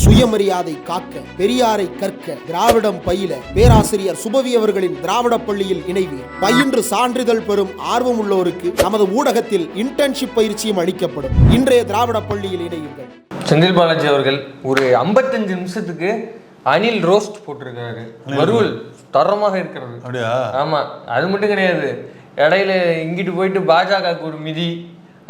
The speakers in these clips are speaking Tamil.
சுயமரியாதை காக்க பெரியாரை கற்க திராவிடம் பயில பேராசிரியர் சுபவி அவர்களின் திராவிட பள்ளியில் இணைவீர் பயின்று சான்றிதழ் பெறும் ஆர்வம் உள்ளோருக்கு நமது ஊடகத்தில் இன்டர்ன்ஷிப் பயிற்சியும் அளிக்கப்படும். இன்றைய திராவிட பள்ளியில் இணையுங்கள். செந்தில் பாலாஜி அவர்கள் ஒரு 55 நிமிஷத்துக்கு அனில் ரோஸ்ட் போட்டிருக்காரு வறுவல் தரமாக இருக்கிறது. அப்படியா? ஆமா அது மட்டும் கிடையாது. இடையில இங்கிட்டு போயிட்டு பாஜகவுக்கு ஒரு மிதி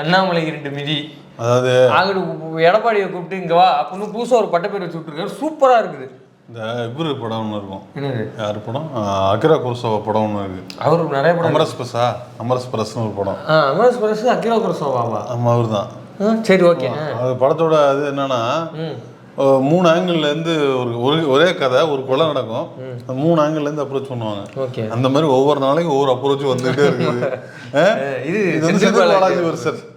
அண்ணாமலைக்கு ரெண்டு மிதி. அதாவது அங்கிட்டு எடப்பாடியை கூப்பிட்டு இங்க வா அப்படின்னு புதுசா ஒரு பட்டப்பேர் வச்சு விட்டுருக்காரு. சூப்பரா இருக்குது. இந்த இவரு படம் ஒன்று இருக்கும். யார் படம்? அகிரா குருசோவா படம் ஒன்று இருக்கு. அவர் நிறைய படம் அமரஸ் பஸா அமரஸ் பரஸ்னு ஒரு படம். அமரஸ் பரஸ் அகிலா குரசோவாவா? ஆமா அவர் தான் சரி ஓகே. அது படத்தோட அது என்னன்னா மூணு ஆங்கிள் இருந்து ஒரு ஒரு- கதை ஒரு கொலை நடக்கும். அந்த மூணு ஆங்கிள் இருந்து அப்ரோச் பண்ணுவாங்க. அந்த மாதிரி ஒவ்வொரு நாளைக்கும் ஒவ்வொரு அப்ரோச் வந்துகிட்டே இருக்குது? இது வந்து செந்தில் பாலாஜி. வருஷன்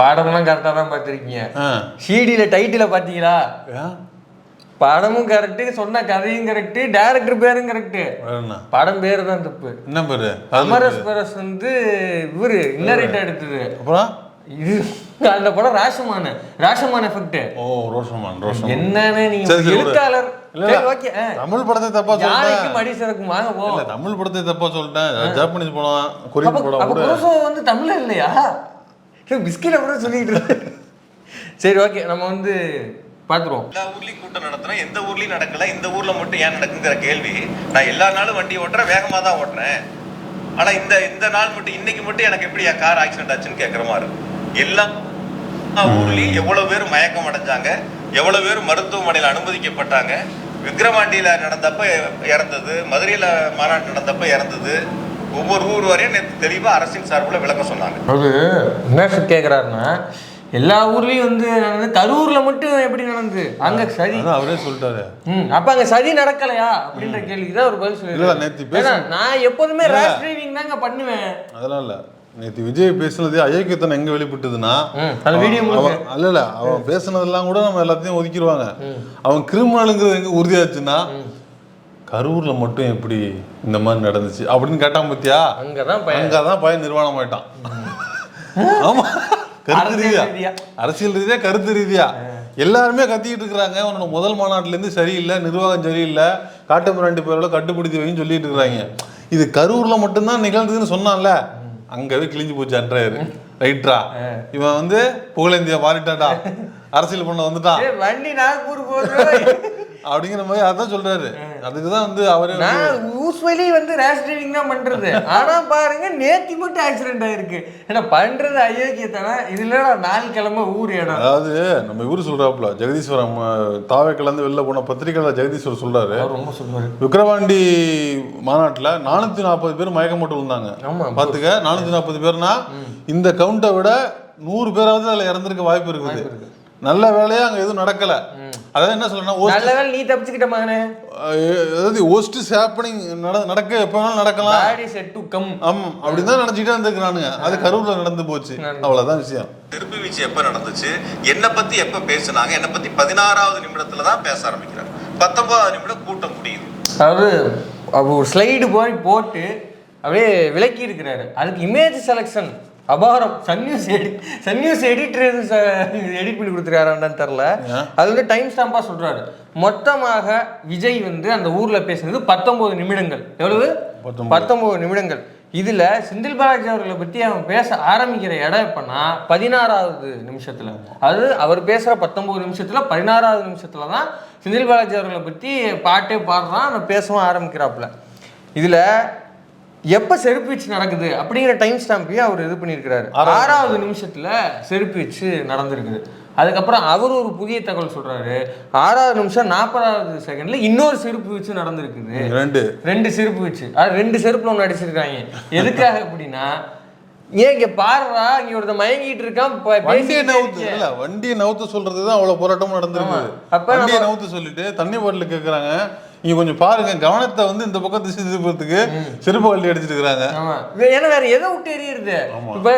பாடம்லாம் கரெக்டாக தான் பார்த்துருக்கீங்க. சிடியில் டைட்டில் பார்த்தீங்களா? படமும் கரெக்டு சொன்ன கதையும் கரெக்டு டேரக்டர் பேரும் கரெக்டு படம் பேர் தான் தப்பு. என்ன பேரு? அமரஸ் பரஸ் வந்து இவரு இன்னரேட்டா எடுத்தது? அப்புறம்? இது அந்த படம் ராசமான ராசமான எஃபெக்ட் ஓ ரோஷமான் ரோஷமான். என்னன்னு நீங்க எழுத்தாளர். தமிழ் படத்தை தப்பா சொல்லிட்டேன் மடி சரக்கு வாங்க போ. இல்ல தமிழ் படத்தை தப்பா சொல்லிட்டேன் ஜாப்பனீஸ் படம் கொரியன் படம் வந்து தமிழ்ல இல்லையா? பிஸ்கில கூட சொல்லிட்டு. சரி ஓகே நம்ம வந்து பாத்துருவோம். எல்லா ஊர்லயும் கூட்டம் நடத்துறோம் எந்த ஊர்லயும் நடக்கல இந்த ஊர்ல மட்டும் ஏன் நடக்குங்கிற கேள்வி. நான் எல்லா நாளும் வண்டி ஓட்டுறேன் வேகமா தான் ஓட்டுறேன். ஆனா இந்த இந்த நாள் மட்டும் இன்னைக்கு மட்டும் எனக்கு எப்படி என் கார் ஆக்சிடென்ட் ஆச்சுன்னு கேட்குற மாதிரி இருக்கு. எல்லா ஊர்லயும் எவ்வளவு பேர் மயக்கம் அடைஞ்சாங்க எவ்வளவு பேர் மருத்துவமனையில் அனுமதிக்கப்பட்டாங்க. விக்ரவாண்டியில நடந்தப்ப இறந்தது மதுரையில மாநாடு நடந்தப்ப இறந்தது. ஒவ்வொரு ஊர் வரையும் நேற்று தெளிவா அரசின் சார்பில் விளக்கம் சொன்னாங்க. அது என்ன கேக்குறாருன்னா எல்லா ஊர்லயும் வந்து நடந்தது கரூர்ல மட்டும் எப்படி நடந்தது அங்க சதி. அவரே சொல்லிட்டாரு. அப்ப அங்க சதி நடக்கலையா? அப்படின்ற கேள்விக்கு தான் ஒரு பதில் இல்ல, சொல்லி நேத்து பேச- நான் எப்போதுமே ரேஷ் டிரைவிங் தாங்க பண்ணுவேன். அதெல்லாம் இல்ல. நேத்து விஜய் பேசுனது அயோக்கியத்தனம் எங்க வெளிப்பட்டதுன்னா இல்ல இல்ல அவன் பேசுனதெல்லாம் கூட நம்ம எல்லாத்தையும் ஒதுக்கிடுவாங்க. அவன் கிரிமினலுங்கிறது எங்க உறுதியாச்சுன்னா கரூர்ல மட்டும் எப்படி இந்த மாதிரி நடந்துச்சு? அப்படின்னு கேட்டான் பத்தியா அங்கதான் பய- அங்கதான் பையன் நிர்வாணம் ஆயிட்டான். ஆமா. கருத்து ரீதியா. அரசியல் ரீதியா கருத்து ரீதியா. எல்லாருமே கத்திக்கிட்டு இருக்கிறாங்க. உன்னோட முதல் மாநாட்டுல இருந்து சரியில்லை நிர்வாகம் சரியில்லை. காட்டுமிராண்டி பேரோட கட்டுப்படுத்தி வைன்னு சொல்லிட்டு இருக்கிறாங்க. இது கரூர்ல மட்டும்தான் நிகழ்ந்ததுன்னு சொன்னான்ல. அங்கவே கிழிஞ்சு போச்சு அன்றாரு ரைட்ரா இவன் வந்து புகழேந்தியா மாறிட்டான்டா. அரசியல் பண்ண வந்துட்டான். வண்டி நாக்பூர் போகுது. அப்படிங்கிற மாதிரி அதான் சொல்றாரு. அதுக்கு தான் வந்து அவரே நான் யூஸ்வலி வந்து ரேஷ் டிரைவிங் தான் பண்றது. ஆனா பாருங்க நேத்தி மட்டும் ஆக்சிடென்ட் ஆயிருக்கு. ஏன்னா பண்றது அயோக்கியத்தானே இதுல நாலு கிழமை ஊர் இடம். அதாவது நம்ம இவரு சொல்றாப்புல ஜெகதீஸ்வரம் தாவே கலந்து வெளில போன பத்திரிகையாளர் ஜெகதீஸ்வர் சொல்றாரு. ரொம்ப சொல்லுவாரு. விக்கிரவாண்டி மாநாட்டுல நானூத்தி நாற்பது பேர் மயக்கம் போட்டு விழுந்தாங்க. ஆமா. பாத்துக்க நானூத்தி நாற்பது பேர்னா இந்த கவுண்டை விட நூறு பேராவது அதுல இறந்திருக்க வாய்ப்பு இருக்குது. நல்ல வேலையா அங்க எதுவும் நடக்கல. அதாவது என்ன சொல்லணும் நல்ல வேளை நீ தப்பிச்சுக்கிட்ட மகனே. அதாவது ஒஸ்ட் ஹேப்பனிங் நடக்க எப்ப வேணாலும் நடக்கலாம் பாடி செட் டு கம் ஆமா அப்படிதான் நினைச்சுக்கிட்டே இருந்திருக்கிறானுங்க. அது கரூர்ல நடந்து போச்சு. அவ்வளவுதான் விஷயம். திருப்பி வீச்சு எப்ப நடந்துச்சு? என்னை பத்தி எப்ப பேசுனாங்க? என்னை பத்தி பதினாறாவது நிமிடத்துல தான் பேச ஆரம்பிக்கிறாங்க பத்தொன்பதாவது நிமிடம் கூட்டம் முடியுது. அதாவது அவர் ஒரு ஸ்லைடு போய் போட்டு அப்படியே விளக்கி இருக்கிறாரு அதுக்கு இமேஜ் செலெக்ஷன் அபாரம். சன் நியூஸ் எடி சன் நியூஸ் எடிட்டர் எடிட் பண்ணி கொடுத்துருக்காரான்னு தெரில அது வந்து டைம் ஸ்டாம்பா சொல்றாரு. மொத்தமாக விஜய் வந்து அந்த ஊர்ல பேசுனது பத்தொன்பது நிமிடங்கள். எவ்வளவு? பத்தொன்பது நிமிடங்கள். இதுல செந்தில் பாலாஜி அவர்களை பத்தி அவன் பேச ஆரம்பிக்கிற இடம் எப்பன்னா பதினாறாவது நிமிஷத்துல. அது அவர் பேசுற பத்தொன்பது நிமிஷத்துல பதினாறாவது நிமிஷத்துல தான் செந்தில் பாலாஜி அவர்களை பத்தி பாட்டே பாடுறான் அவன் பேசவும் ஆரம்பிக்கிறாப்புல. இதுல எப்ப செருப்பு வீச்சு நடக்குது அப்படிங்கிற டைம் ஸ்டாம்பையும் அவர் இது பண்ணியிருக்கிறாரு. ஆறாவது நிமிஷத்துல செருப்பு வீச்சு நடந்திருக்குது. அதுக்கப்புறம் அவர் ஒரு புதிய தகவல் சொல்றாரு. ஆறாவது நிமிஷம் நாற்பதாவது செகண்ட்ல இன்னொரு செருப்பு வீச்சு நடந்திருக்குது. ரெண்டு. ரெண்டு செருப்பு வச்சு. அது ரெண்டு செருப்புல ஒன்று அடிச்சிருக்காங்க. எதுக்காக அப்படின்னா ஏன் இங்க பாருடா இங்க ஒருத்தன் மயங்கிட்டு இருக்கான் வண்டியை நவுத்து. இல்ல வண்டியை நவுத்த சொல்றதுதான் அவ்வளவு போராட்டம் நடந்திருக்கு. அப்ப வண்டியை நவுத்து சொல்லிட்டு தண்ணி பாட்டில் கேக்குறாங்க. நீங்க கொஞ்சம் பாருங்க கவனத்தை வந்து இந்த பக்கம் திசை திருப்பறதுக்கு செருப்பு கழட்டி அடிச்சிட்டு வே- ஏன்னா வேற எதை விட்டு எறியுறது. இப்ப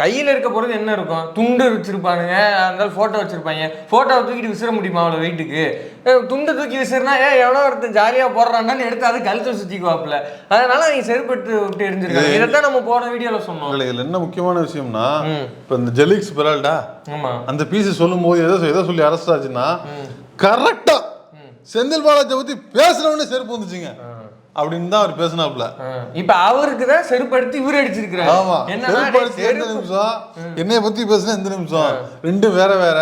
கையில இருக்க பொருள் என்ன இருக்கும்? துண்டு வச்சிருப்பானுங்க அதனால போட்டோ வச்சிருப்பாங்க. போட்டோவை தூக்கிட்டு விசிற முடியுமா அவ்வளவு வெயிட்டுக்கு துண்டு தூக்கி விசிறினா ஏ எவ்வளோ ஒருத்தன் ஜாலியா போடுறான்னு எடுத்து அது கழுத்தை சுத்திக்குவாப்புல. அதனால அவங்க செருப்பெடுத்து விட்டு எரிஞ்சிருக்காங்க இதைத்தான் நம்ம போன வீடியோல சொன்னோம். இல்ல, இதுல என்ன முக்கியமான விஷயம்னா. இப்ப இந்த ஜெலிக்ஸ் பெரால்டா ஆமா. அந்த பீஸ் சொல்லும் போது எதோ எதோ சொல்லி அரெஸ்ட் ஆச்சுன்னா கரெக்டா செந்தில் பாலாஜி பத்தி பேசுறவனே செருப்பு வந்துச்சுங்க. அப்படின்னு தான் அவர் பேசினாப்ல. இப்ப அவருக்கு தான் செருப்பு எடுத்து இவர் அடிச்சிருக்கிறாரு. ஆமா. என்னன்னா செருப்பு டேய், அடிச்சு எந்த நிமிஷம். என்னைய பத்தி பேசுனா எந்த நிமிஷம். ரெண்டும் வேற வேற.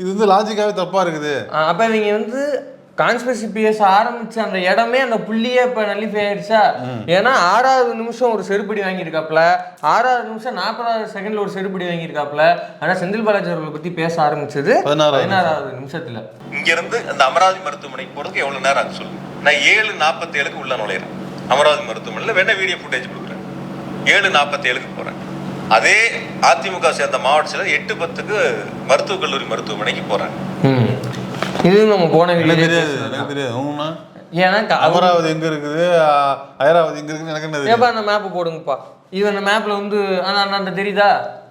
இது வந்து லாஜிக்காவே தப்பா இருக்குது. அப்ப இவங்க வந்து கான்ஸ்பிரசி பேச ஆரம்பிச்ச அந்த இடமே அந்த புள்ளியே இப்ப நல்லிஃபை ஆயிடுச்சா? ஏன்னா ஆறாவது நிமிஷம் ஒரு செருப்படி வாங்கியிருக்காப்ல ஆறாவது நிமிஷம் நாற்பதாவது செகண்ட்ல ஒரு செருப்படி வாங்கியிருக்காப்ல ஆனா செந்தில் பாலாஜி அவர்களை பத்தி பேச ஆரம்பிச்சது பதினாறாவது பதினாறாவது நிமிஷத்துல. இங்க இருந்து அந்த அமராவதி மருத்துவமனைக்கு போறதுக்கு எவ்வளவு நேரம் ஆகும் சொல்லுங்க நான் ஏழு நாற்பத்தி ஏழுக்கு உள்ள நுழையிறேன். அமராவதி மருத்துவமனையில் வேணா வீடியோ ஃபுட்டேஜ் கொடுக்குறேன். ஏழு நாற்பத்தி ஏழுக்கு போறேன். அதே அதிமுக சேர்ந்த மாவட்ட செயலர் எட்டு பத்துக்கு மருத்துவக் கல்லூரி மருத்துவமனைக்கு போறேன். ம். இது நம்ம போன எனக்கு வீடியோ தெரியாது எனக்கு தெரியாது. ஊன்னா, ஏன்னா க- அவர் அமராவதி எங்க இருக்குது? ஐராவதி எங்க இருக்குன்னு எனக்கு என்ன ஏப்பா அந்த மேப் போடுங்கப்பா. இது அந்த மேப்ல வந்து ஆனா அந்த தெரியுதா?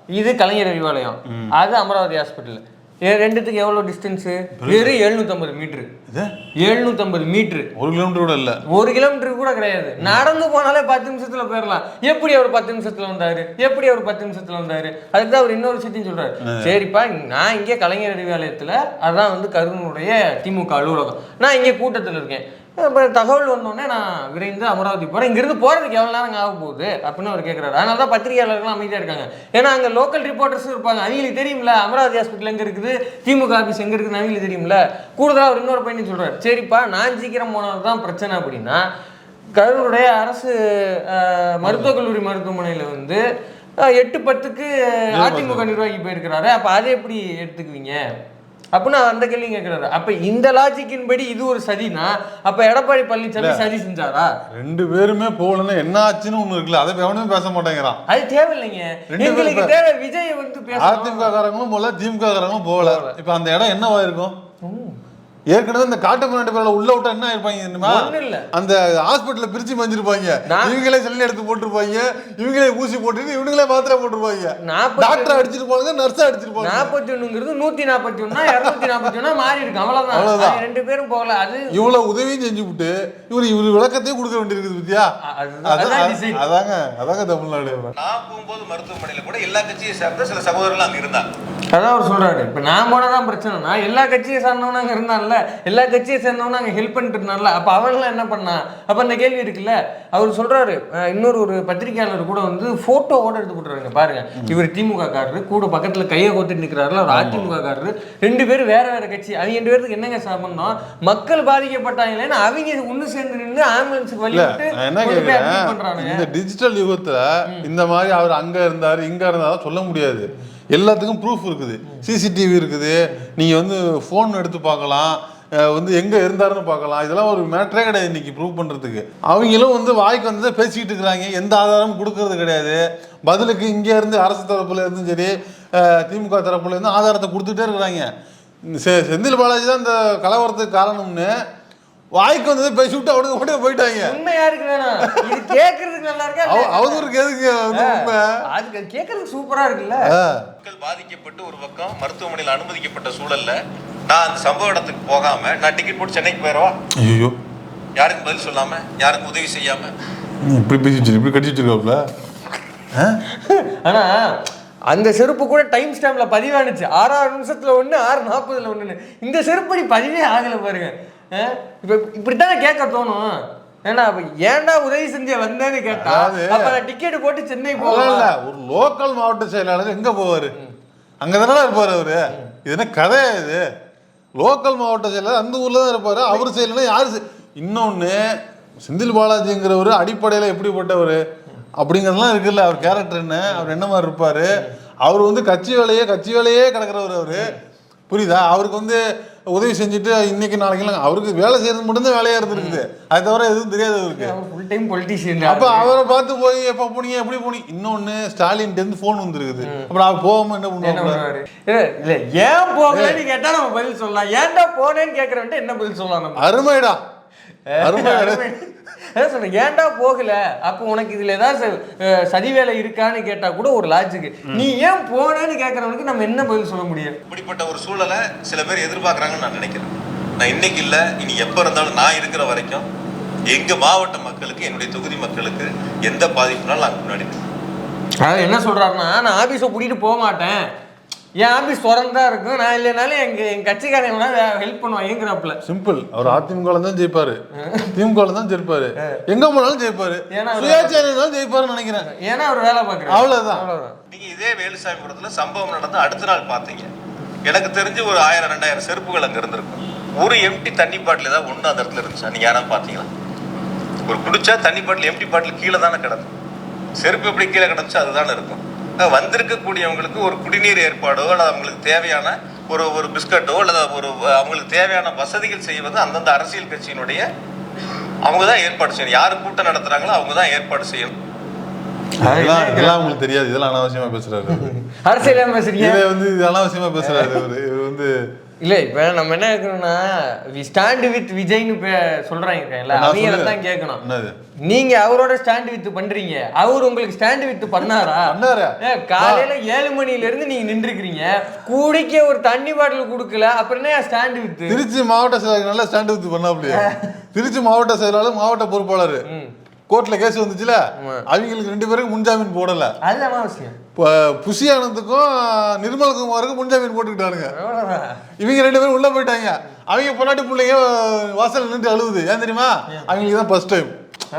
இது கலைஞர் அறிவாலயம். அது அமராவதி ஹாஸ்பிட்டல் ரெண்டுத்துக்கு எவ்வளவு டிஸ்டன்ஸ் வெறும் எழுநூத்தம்பது மீட்ரு இது? எழுநூத்தம்பது மீட்ரு ஒரு கிலோமீட்டர் கூட இல்ல. ஒரு கிலோமீட்டர் கூட கிடையாது. நடந்து போனாலே பத்து நிமிஷத்துல போயிடலாம். எப்படி அவர் பத்து நிமிஷத்துல வந்தாரு? எப்படி அவர் பத்து நிமிஷத்துல வந்தாரு? அதுக்கு தான் அவர் இன்னொரு விஷயத்தையும் சொல்றாரு. சரிப்பா நான் இங்கே கலைஞர் அறிவாலயத்துல அதான் வந்து கருணனுடைய திமுக அலுவலகம். நான் இங்கே கூட்டத்தில் இருக்கேன். இப்போ தகவல் வந்தோடனே நான் விரைந்து அமராவதி போகிறேன் இங்கிருந்து போகிறதுக்கு எவ்வளோ நேரம் ஆக போகுது அப்படின்னு அவர் கேட்குறாரு அதனால தான் பத்திரிகையாளர்கள் அமைதியாக இருக்காங்க. ஏன்னா அங்கே லோக்கல் ரிப்போர்ட்டர்ஸும் இருப்பாங்க. அவங்களுக்கு தெரியும்ல? அமராவதி ஹாஸ்பிட்டல் எங்கே இருக்குது? திமுக ஆஃபீஸ் எங்கே இருக்குன்னு அவங்களுக்கு தெரியும்ல? கூடுதலாக அவர் இன்னொரு பையன் சொல்கிறார் சரிப்பா நான் சீக்கிரம் போனது தான் பிரச்சனை அப்படின்னா கரூருடைய அரசு மருத்துவக் கல்லூரி மருத்துவமனையில் வந்து எட்டு பத்துக்கு அதிமுக நிர்வாகி போயிருக்கிறாரு. அப்போ அதை எப்படி எடுத்துக்குவீங்க? அப்படின்னு அந்த கேள்வி கேட்கிறாரு. அப்ப இந்த லாஜிக்கின் படி இது ஒரு சதினா? அப்ப எடப்பாடி பழனிசாமி சதி செஞ்சாரா? ரெண்டு பேருமே போகலன்னா என்ன ஆச்சுன்னு ஒண்ணு இருக்குல்ல அதை எவனுமே பேச மாட்டேங்கிறான். அது தேவையில்லைங்க. எங்களுக்கு தேவை விஜய் வந்து அதிமுக காரங்களும் போல திமுக காரங்களும் போகல. இப்ப அந்த இடம் என்னவா இருக்கும்? ஏற்கனவே இந்த காட்டு முன்னாடி பேர்ல உள்ள விட்டா என்ன இருப்பாங்க இல்ல. அந்த ஹாஸ்பிட்டல்ல பிரிச்சு மஞ்சிருப்பாங்க. நான்- இவங்களே செல்லி எடுத்து போட்டிருப்பாங்க. இவங்களே ஊசி போட்டுட்டு இவங்களே மாத்திரை போட்டிருப்பாங்க. டாக்டர் அடிச்சிருப்பாங்க நர்ஸ் அடிச்சிருப்பாங்க நாற்பத்தி ஒண்ணுங்கிறது நூத்தி நாற்பத்தி ஒன்னா இருநூத்தி நாற்பத்தி ஒன்னா மாறி இருக்கு அவ்வளவுதான். அவ்வளவுதான். அது ரெண்டு பேரும் போகல. அது இவ்வளவு உதவியும் செஞ்சு விட்டு இவர் இவர் விளக்கத்தையும் கொடுக்க வேண்டியிருக்குது பத்தியா. அதாங்க அதாங்க தமிழ்நாடு. நான் போகும்போது மருத்துவமனையில கூட எல்லா கட்சியை சேர்ந்த சில சகோதரர்கள் அங்க இருந்தாங்க. அதான் அவர் சொல்றாரு. இப்ப நான் போனதான் பிரச்சனைனா எல்லா கட்சியை சார்ந்தவனும் அங்க இருந்தான்ல. எல்லா கட்சியை சேர்ந்தவனும் அங்க ஹெல்ப் பண்ணிட்டு இருந்தான்ல. அப்ப அவன்லாம் என்ன பண்ணான் அப்ப அந்த கேள்வி இருக்குல்ல? அவர் சொல்றாரு அஹ், இன்னொரு ஒரு பத்திரிகையாளர் கூட வந்து போட்டோவோட எடுத்து போட்டுறாங்க பாருங்க. இவர் திமுக காரரு கூட பக்கத்துல கையை கோத்துட்டு நிக்கிறாருல ஒரு அதிமுக காரரு. ரெண்டு பேரும் வேற வேற கட்சி. அவங்க ரெண்டு பேருக்கு என்னங்க சம்பந்தம்? மக்கள் பாதிக்கப்பட்டாங்களேன்னு அவங்க ஒண்ணு சேர்ந்து நின்று ஆம்புலன்ஸுக்கு வழி இந்த டிஜிட்டல் யுகத்துல இந்த மாதிரி அவர் அங்க இருந்தாரு இங்க இருந்தாலும் சொல்ல முடியாது. எல்லாத்துக்கும் ப்ரூஃப் இருக்குது. சிசிடிவி இருக்குது. நீங்கள் வந்து ஃபோன் எடுத்து பார்க்கலாம். வந்து எங்கே இருந்தாருன்னு பார்க்கலாம். இதெல்லாம் ஒரு மேட்டரே கிடையாது இன்றைக்கி ப்ரூவ் பண்ணுறதுக்கு அவங்களும் வந்து வாய்க்கு வந்து பேசிக்கிட்டு இருக்கிறாங்க. எந்த ஆதாரமும் கொடுக்கறது கிடையாது. பதிலுக்கு இங்கேருந்து அரசு தரப்புலேருந்தும் சரி திமுக தரப்புலேருந்து ஆதாரத்தை கொடுத்துட்டே இருக்கிறாங்க. செ- செந்தில் பாலாஜி தான் இந்த கலவரத்துக்கு காரணம்னு வாய்க்கு வந்ததை பேசி விட்டு அவனுக்கு மட்டும் போயிட்டாங்க. உண்மையா இருக்கு வேணாம்? இது கேட்கறதுக்கு நல்லா இருக்கா? அவ- அவதூறுக்கு எதுக்கு வந்து உண்மை. அதுக்கு கேட்கறதுக்கு சூப்பரா இருக்குல்ல. மக்கள் பாதிக்கப்பட்டு ஒரு பக்கம் மருத்துவமனையில் அனுமதிக்கப்பட்ட சூழல்ல நான் அந்த சம்பவ இடத்துக்கு போகாம நான் டிக்கெட் போட்டு சென்னைக்கு போயிடவா ஐயோ யாருக்கும் பதில் சொல்லாம யாருக்கும் உதவி செய்யாம? இப்படி பேசி வச்சிரு இப்படி கட்டி வச்சிருக்காப்ல? ஆனா அந்த செருப்பு கூட டைம் ஸ்டாம்ப்ல பதிவானுச்சு. ஆறாறு நிமிஷத்துல ஒண்ணு ஆறு நாற்பதுல ஒண்ணுன்னு. இந்த செருப்படி பதிவே ஆகல பாருங்க. இப்ப இப்படித்தானே கேட்க தோணும். ஏன்னா ஏன்டா உதவி செஞ்ச வந்தேன்னு கேட்டா அப்ப டிக்கெட் போட்டு சென்னை இல்ல ஒரு லோக்கல் மாவட்ட செயலாளர் எங்க போவாரு? அங்கதானே இருப்பாரு அவரு? இது என்ன கதையா இது? லோக்கல் மாவட்ட செயலாளர் அந்த ஊர்ல தான் இருப்பாரு. அவர் செய்யலன்னா யாரு இன்னொன்னு செந்தில் பாலாஜிங்கிறவர் அடிப்படையில எப்படிப்பட்டவர்? அப்படிங்கிறதுலாம் இருக்குல்ல அவர் கேரக்டர் என்ன? அவர் என்ன மாதிரி இருப்பாரு? அவர் வந்து கட்சி வேலையே கட்சி வேலையே கிடக்கிறவர் அவரு. புரியுதா? அவருக்கு வந்து உதவி செஞ்சுட்டு இன்னைக்கு நாளைக்கு அவருக்கு வேலை செய்யறது மட்டும்தான் வேலையா இருந்திருக்குது. அது தவிர எதுவும் தெரியாது அவருக்கு. ஃபுல் டைம் பொலிட்டீஷியன் அப்ப அவரை. பார்த்து போய் எப்ப போனீங்க எப்படி போனீங்க? இன்னொன்னு ஸ்டாலின் இருந்து போன் வந்துருக்குது. அப்புறம் அவர் போகாம என்ன பண்ணுவாங்க பண்ணுவாரு? இல்ல, ஏன் போகலன்னு கேட்டா நம்ம பதில் சொல்லலாம். ஏன்டா போனேன்னு கேக்குறவன்ட்டு என்ன பதில் சொல்லலாம் அருமைடா. அருமை அதான் சொல்றேன் ஏன்டா போகல? அப்போ உனக்கு இதுல ஏதாவது சதி வேலை இருக்கான்னு கேட்டா கூட ஒரு லாஜிக் நீ ஏன் போனேன்னு கேட்கறவனுக்கு நம்ம என்ன பதில் சொல்ல முடியும்? இப்படிப்பட்ட ஒரு சூழலை சில பேர் எதிர்பார்க்கறாங்கன்னு நான் நினைக்கிறேன். நான் இன்னைக்கு இல்லை இனி எப்போ இருந்தாலும் நான் இருக்கிற வரைக்கும் எங்க மாவட்ட மக்களுக்கு என்னுடைய தொகுதி மக்களுக்கு எந்த பாதிப்புனாலும் நான் முன்னாடி என்ன சொல்றாருன்னா நான் ஆபீஸை கூட்டிட்டு போக மாட்டேன். என் ஆபீஸ் திறந்தா இருக்கும் நான் இல்லைனாலும் எங்க எங்க கட்சிக்காரங்க ஹெல்ப் பண்ணுவாங்கிறாப்புல சிம்பிள் அவர் அதிமுக தான் ஜெயிப்பாரு. திமுக தான் ஜெயிப்பாரு. எங்க போனாலும் ஜெயிப்பாரு. சுயாட்சியாளர் ஜெயிப்பாருன்னு நினைக்கிறேன். ஏன்னா அவர் வேலை பார்க்குறாரு. அவ்வளவுதான். நீங்க இதே வேலுசாமிபுரத்துல சம்பவம் நடந்து அடுத்த நாள் பார்த்தீங்க. எனக்கு தெரிஞ்சு ஒரு ஆயிரம் ரெண்டாயிரம் செருப்புகள் அங்க இருந்திருக்கும். ஒரு எம்டி தண்ணி பாட்டில் ஏதாவது ஒண்ணு அந்த இடத்துல இருந்துச்சா? நீங்க யாராவது பார்த்தீங்களா? ஒரு குடிச்சா தண்ணி பாட்டில் எம்டி பாட்டில் கீழே தானே கிடக்கும். செருப்பு எப்படி கீழே கிடந்துச்சோ அதுதானே இருக்கும். வந்திருக்கக்கூடியவங்களுக்கு ஒரு குடிநீர் ஏற்பாடோ அல்லது அவங்களுக்கு தேவையான ஒரு ஒரு பிஸ்கட்டோ அல்லது ஒரு அவங்களுக்கு தேவையான வசதிகள் செய்வது அந்தந்த அரசியல் கட்சியினுடைய அவங்க தான் ஏற்பாடு செய்யணும். யார் கூட்டம் நடத்துறாங்களோ அவங்க தான் ஏற்பாடு செய்யணும். இதெல்லாம் இதெல்லாம் உங்களுக்கு தெரியாது. இதெல்லாம் அனாவசியமா பேசுறாரு. அரசியல் பேசுறீங்க இதை வந்து அனாவசியமா பேசுறாரு வந்து இல்ல இப்ப நம்ம என்ன கேட்கணும்னா வி ஸ்டாண்ட் வித் விஜய்னு நான் அவங்க. தான் கேட்கணும் என்னது? நீங்க அவரோட ஸ்டாண்ட் வித் பண்றீங்க. அவர் உங்களுக்கு ஸ்டாண்ட் வித் பண்ணாரா? பண்ணாரா? ஏ, காலையில ஏழு மணில இருந்து நீங்க நின்றுக்கிறீங்க. குடிக்க ஒரு தண்ணி பாட்டில் கொடுக்கல அப்புறம் ஸ்டாண்ட் வித் திருச்சி மாவட்ட செயலாளர் நல்லா ஸ்டாண்ட் வித்து பண்ணாப்லையே திருச்சி மாவட்ட செயலாளர் மாவட்ட பொறுப்பாளர். கோர்ட்ல கேஸ் வந்துச்சுல அவங்களுக்கு ரெண்டு பேருக்கு முன்ஜாமீன் போடல. புஷி ஆனந்துக்கும் நிர்மல்குமாருக்கும் முன்ஜாமீன் போட்டுக்கிட்டானுங்க. இவங்க ரெண்டு பேரும் உள்ள போயிட்டாங்க. அவங்க பொன்னாட்டி பிள்ளைங்க வாசல் நின்று அழுகுது. ஏன் தெரியுமா? அவங்களுக்கு தான் ஃபர்ஸ்ட் டைம்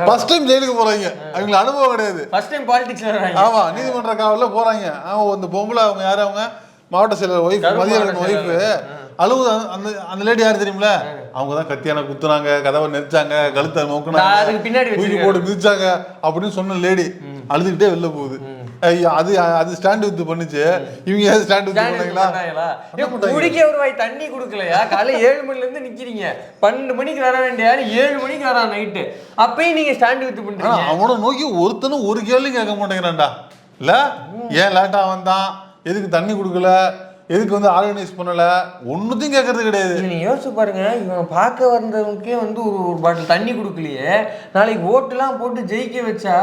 ஃபர்ஸ்ட் டைம் ஜெயிலுக்கு போறாங்க. அவங்களுக்கு அனுபவம் கிடையாது. ஃபர்ஸ்ட் டைம் பாலிடிக்ஸ்ல வராங்க ஆமா நீதிமன்ற காவல்ல போறாங்க. அவங்க இந்த பொம்பளை அவங்க யாரு அவங்க? மாவட்ட செயலர் ஒய்ஃப் மதியழகன் ஒய்ஃப் அழுவுது. அந்த- அந்த லேடி யாரு தெரியுமில அவங்க தான் கத்தியான குத்துனாங்க கதவை நெரிச்சாங்க கழுத்தை நோக்குனாங்க பின்னாடி. போட்டு மிதிச்சாங்க அப்படின்னு சொன்ன லேடி அழுதுகிட்டே வெளில போகுது. ஐயா, அது அது ஸ்டாண்ட் வித்து பண்ணுச்சு. இவங்க ஸ்டாண்ட் வித்து பண்ணாங்களா. குடிக்க ஒரு வாய் தண்ணி கொடுக்கலையா? காலைல ஏழு மணில இருந்து நிக்கிறீங்க. பன்னெண்டு மணிக்கு வர வேண்டிய ஏழு மணிக்கு வரான் நைட்டு அப்பயும் நீங்க ஸ்டாண்ட் வித்து பண்றீங்க. அவனை நோக்கி ஒருத்தனும் ஒரு கேள்வியும் கேட்க மாட்டேங்கிறான்டா. இல்ல? ஏன் லேட்டா வந்தான்? எதுக்கு தண்ணி கொடுக்கல? எதுக்கு வந்து ஆர்கனைஸ் பண்ணல? ஒன்னுத்தையும் கேட்கறது கிடையாது. இல்ல, நீங்க யோசிச்சு பாருங்க இவன் பார்க்க வந்தவனுக்கே வந்து ஒரு ஒரு பாட்டில் தண்ணி கொடுக்கலையே. நாளைக்கு ஓட்டுலாம் போட்டு ஜெயிக்க வச்சா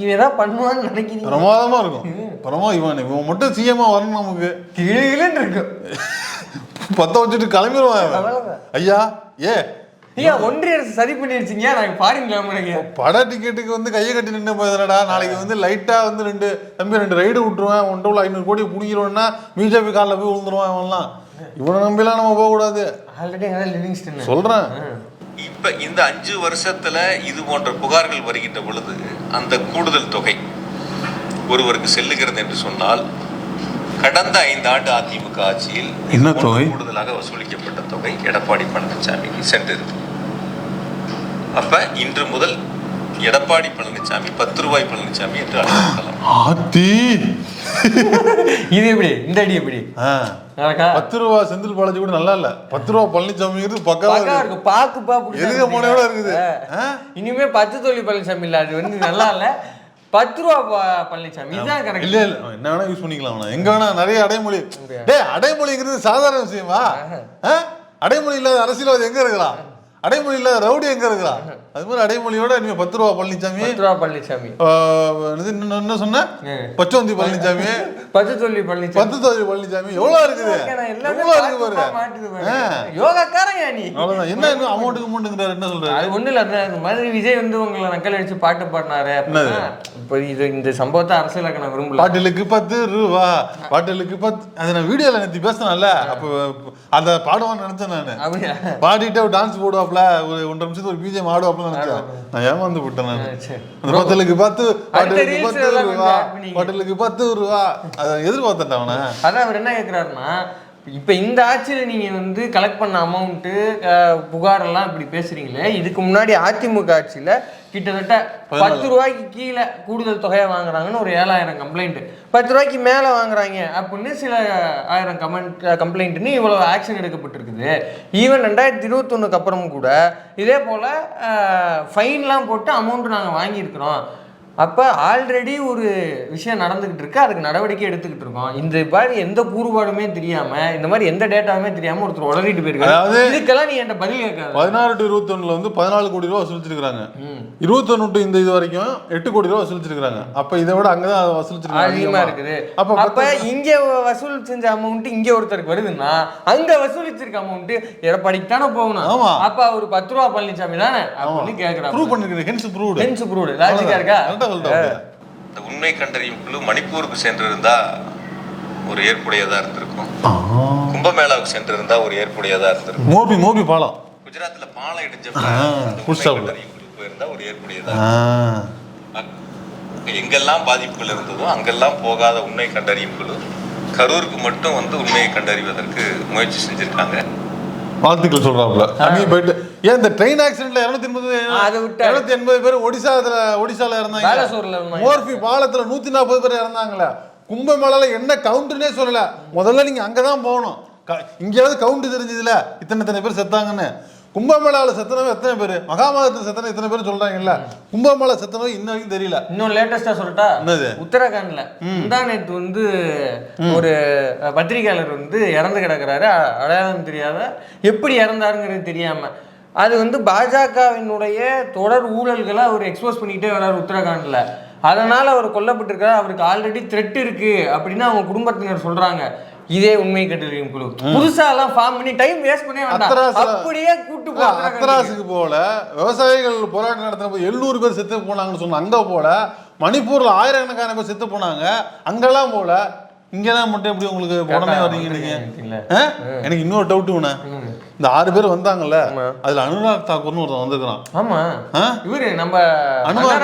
இவன் ஏதாவது பண்ணுவான்னு நினைக்கிறீங்க? பிரமாதமா இருக்கும். பிரமா இவன் இவன் மட்டும் சிஎம்மா வரணும் நமக்கு. கிளுகிளுன்னு இருக்கும் பத்த வச்சுட்டு கிளம்பிடுவான். ஐயா ஏ ஐயா ஒன்றிய அரசு சதி பண்ணிருச்சிங்க. நாங்க ஃபாரின் கிளம்புறீங்க பட டிக்கெட்டுக்கு வந்து கையை கட்டி நின்று போயிருடா நாளைக்கு வந்து லைட்டா வந்து ரெண்டு தம்பி ரெண்டு ரைடு விட்டுருவேன். ஒன்றை உள்ள ஐநூறு கோடி பிடிக்கிறோன்னா பிஜேபி காலில் போய் விழுந்துருவான் இவன்லாம் இவனை நம்பிலாம் நம்ம போகக்கூடாது. ஆல்ரெடி சொல்றேன். இப்ப இந்த அஞ்சு வருஷத்துல இது போன்ற புகார்கள் வருகின்ற பொழுது அந்த கூடுதல் தொகை ஒருவருக்கு செல்லுகிறது என்று சொன்னால் கடந்த ஐந்து ஆண்டு அதிமுக ஆட்சியில் என்ன தொகை? கூடுதலாக வசூலிக்கப்பட்ட தொகை எடப்பாடி பழனிசாமிக்கு சென்றது அப்ப இன்று முதல் எடப்பாடி பழனிசாமி பத்து ரூபாய் பழனிசாமி என்று அழைக்கலாம் ஆத்தி! இது எப்படி? இந்த அடி எப்படி? பத்து ரூபா செந்தில் பாலாஜி கூட நல்லா இல்ல. பத்து ரூபா பழனிசாமிங்கிறது பக்காவா பக்கா இருக்கு இருக்கு பாக்குப்பா எதுக போனோட இருக்குது? இனிமே பத்து தொழில் பழனிசாமி இல்ல அது வந்து நல்லா இல்ல. பத்து ரூபா பழனிசாமி இதுதான் கரெக்ட் இல்ல இல்ல. என்ன வேணா யூஸ் பண்ணிக்கலாம். எங்க வேணா நிறைய அடைமொழி. டேய் அடைமொழிங்கிறது சாதாரண விஷயமா? அடைமொழி இல்லாத அரசியல்வாதி எங்க இருக்கிறான்? அடைமொழி இல்லாத ரவுடி எங்க இருக்கிறான்? அது மாதிரி அடைமொழியோட இனிமே பத்து ரூபா பழனிசாமி பத்து ரூபா பழனிசாமி என்ன சொன்ன. பச்சோந்தி பழனிசாமி பத்து தொழில் பழனிசாமி பத்து தொழில் பழனிசாமி எவ்வளவு இருக்குது? எவ்வளவு இருக்கு பாரு. யோகாக்காரன் நீ? அவ்வளவுதான். என்ன இன்னும் அமௌண்ட்டுக்கு அமௌண்ட்டுங்கிறாரு என்ன சொல்றாரு? அது ஒண்ணு இல்ல அந்த மாதிரி விஜய் வந்து உங்களை நக்கல் அடிச்சு பாட்டு பாடினாரு இப்போ இது இந்த சம்பவத்தை அரசியலாக்க நான் விரும்பல. பாட்டிலுக்கு பத்து ரூபா. பாட்டிலுக்கு பத்து அது நான் வீடியோல நேற்று பேசினேன்ல. அப்போ அந்த பாடுவான்னு நினைச்சேன் நான். பாடிட்டு டான்ஸ் போடுவாப்ல ஒரு ஒன்றரை நிமிஷத்துக்கு ஒரு பிஜிஎம் ஆடுவாப்ல நினைச்சேன் நான் ஏமாந்து விட்டேன் நான். சரி. அந்த பத்தலுக்கு பத்து பாட்டிலுக்கு பத்து ரூபா. பாட்டிலுக்கு பத்து ரூபா அதை எதிர்பார்த்தேன் அவனை. அதான் அவர் என்ன கேட்குறாருன்னா இப்போ இந்த ஆட்சியில் நீங்கள் வந்து கலெக்ட் பண்ண அமௌண்ட்டு புகாரெல்லாம் இப்படி பேசுறீங்களே இதுக்கு முன்னாடி அதிமுக ஆட்சியில் கிட்டத்தட்ட பத்து ரூபாய்க்கு கீழே கூடுதல் தொகையை வாங்குறாங்கன்னு ஒரு ஏழாயிரம் கம்ப்ளைண்ட் பத்து ரூபாய்க்கு மேலே வாங்குறாங்க அப்படின்னு சில ஆயிரம் கமெண்ட் கம்ப்ளைண்ட்னு இவ்வளோ ஆக்ஷன் எடுக்கப்பட்டிருக்குது. ஈவன் ரெண்டாயிரத்தி இருபத்தொன்னுக்கு அப்புறம் கூட இதே போல் ஃபைன்லாம் போட்டு அமௌண்ட் நாங்கள் வாங்கியிருக்கிறோம். அப்போ ஆல்ரெடி ஒரு விஷயம் நடந்துகிட்டு இருக்கு. அதுக்கு நடவடிக்கை எடுத்துக்கிட்டு இருக்கோம். இந்த மாதிரி எந்த கூறுபாடுமே தெரியாம இந்த மாதிரி எந்த டேட்டாவுமே தெரியாம ஒருத்தர் உளறிட்டு போயிருக்காரு. அதாவது- இதுக்கெல்லாம் நீ என்கிட்ட பதில் கேட்காத. பதினாறு டு இருபத்தொன்னுல வந்து பதினாலு கோடி ரூபா வசூலிச்சிருக்காங்க. இருபத்தொன்னு டு இந்த இது வரைக்கும் எட்டு கோடி ரூபா வசூலிச்சிருக்காங்க அப்ப இதை விட அங்கதான் அதிகமா வசூலிச்சிருக்காங்க இருக்குது. அப்ப அப்ப இங்க வசூல் செஞ்ச அமௌண்ட் இங்க ஒருத்தருக்கு வருதுன்னா அங்க வசூலிச்சிருக்க அமௌண்ட் எடப்பாடிக்கு தானே போகணும்? ஆமா. அப்ப அவர் பத்து ரூபா பழனிசாமி தானே? அப்படின்னு கேக்குறாங்க ப்ரூவ் பண்ணிருக்கேன் ஹென்ஸ் ப்ரூவ்டு ஹென்ஸ் ப்ரூவ்டு லாஜிக்கா இருக்கா? இந்த உண்மை கண்டறியும் குழு மணிப்பூருக்கு சென்றிருந்தா ஒரு ஏற்புடையதா இருந்திருக்கும். கும்பமேளாவுக்கு சென்றிருந்தா ஒரு ஏற்புடையதா இருந்திருக்கும். மோபி மோபி பாலம் குஜராத்ல பாலம் இடிஞ்ச ஆ, full stop. போயிருந்தா ஒரு ஏற்புடையதா. எங்கெல்லாம் பாதிப்புகள் இருந்ததோ அங்கெல்லாம் போகாத உண்மை கண்டறியும் குழு கரூருக்கு மட்டும் வந்து உண்மையை கண்டறிவதற்கு முயற்சி செஞ்சிருக்காங்க. வாழ்த்துக்கள் சொல்றாப்ல அங்கேயும் போயிட்டு ஏன் இந்த ட்ரெயின் ஆக்சிடென்ட்ல இருநூத்தி எண்பது அதை விட்டா- இருநூத்தி எண்பது பேர் ஒடிசாத்துல ஒடிசால இருந்தாங்க. மோர்பி பாலத்துல நூத்தி நாற்பது பேர் இறந்தாங்களே கும்பமேளால என்ன கவுண்ட்னே சொல்லல. முதல்ல நீங்க அங்கதான் போகணும். இங்கேயாவது கவுண்ட் தெரிஞ்சதுல இத்தனை இத்தனை பேர் செத்தாங்கன்னு. கும்பமேளால செத்தனவங்க எத்தனை பேர்? மகாபாரதத்தில் செத்தன எத்தனை பேர் சொல்றாங்கல்ல. கும்பமேளா செத்தனவங்க இன்ன வரைக்கும் தெரியல. இன்னும் லேட்டஸ்டா சொல்லட்டா? என்னது? உத்தரகாண்ட்ல. முந்தா நேத்து வந்து ஒரு பத்திரிகையாளர் வந்து இறந்து கிடக்குறாரு. அடையாளம் தெரியாத எப்படி இறந்தாருங்கிறது தெரியாம. அது வந்து பாஜகவினுடைய தொடர் ஊழல்களை அவர் எக்ஸ்போஸ் பண்ணிக்கிட்டே வர்றாரு உத்தரகாண்ட்ல. அதனால அவர் கொல்லப்பட்டிருக்காரு அவருக்கு ஆல்ரெடி த்ரெட் இருக்கு அப்படின்னு அவங்க குடும்பத்தினர் சொல்றாங்க. இதே உண்மை கட்டுரையும் குழு. புதுசா எல்லாம் ஃபார்ம் பண்ணி டைம் வேஸ்ட் பண்ணே அப்படியே கூட்டு. அத்தராசுக்கு போல விவசாயிகள் போராட்டம் நடத்தின போது எழுநூறு பேர் செத்து போனாங்கன்னு சொன்ன அங்க போல மணிப்பூர்ல ஆயிரக்கணக்கான பேர் செத்து போனாங்க. அங்கெல்லாம் போல இங்கெல்லாம் மட்டும் எப்படி உங்களுக்கு உடனே வர்றீங்க நீங்க இல்ல. ஆ? எனக்கு இன்னொரு டவுட் உண்ணே இந்த ஆறு பேர் வந்தாங்கல்ல அதுல அனுராக் தாக்கூர்னு ஒருத்தன் வந்திருக்கான் ஆமா? இவரு நம்ம அனுமார்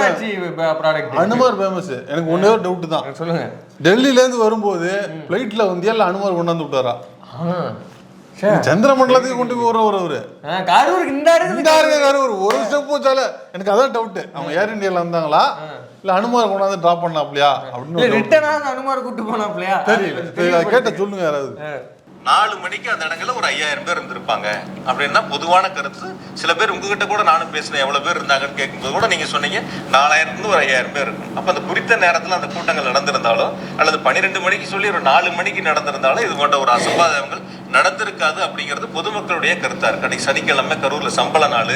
ப்ராடக்ட் அனுமார் ஃபேமஸ் எனக்கு ஒன்னே ஒரு டவுட் தான். சொல்லுங்க. டெல்லியில இருந்து வரும்போது பிளைட்ல வந்தியா இல்ல அனுமார் கொண்டாந்து விட்டாரா. சந்திரமண்டலத்துக்கு கொண்டு போய் ஒரு கரூருக்கு இந்த ஆளுங்க ஒரு ஒரு ஸ்டெப் வச்சால எனக்கு அதான் டவுட் அவங்க ஏர் இந்தியால வந்தாங்களா இல்ல அனுமார் கொண்டாந்து டிராப் பண்ணாப்லையா? அப்படின்னு ஒரு. ரிட்டனா அனுமார் கூட்டு போனாப்லையா? தெரியல. கேட்ட சொல்லுங்க யாராவது. நாலு மணிக்கு அந்த இடங்கள்ல ஒரு ஐயாயிரம் பேர் இருந்திருப்பாங்க. அப்படின்னா பொதுவான கருத்து. சில பேர் உங்ககிட்ட கூட நானும் பேசினேன். எவ்வளவு பேர் இருந்தாங்கன்னு கேட்கும்போது கூட நீங்க சொன்னீங்க நாலாயிரம் இருந்து ஒரு ஐயாயிரம் பேர் இருக்கும். அப்ப அந்த குறித்த நேரத்துல அந்த கூட்டங்கள் நடந்திருந்தாலோ அல்லது பன்னிரெண்டு மணிக்கு சொல்லி ஒரு நாலு மணிக்கு நடந்திருந்தாலும் இது போன்ற ஒரு அசம்பாதங்கள் நடந்திருக்காது அப்படிங்கிறது பொதுமக்களுடைய கருத்தா இருக்கு. அன்னைக்கு சனிக்கிழமை கரூர்ல சம்பள நாள்.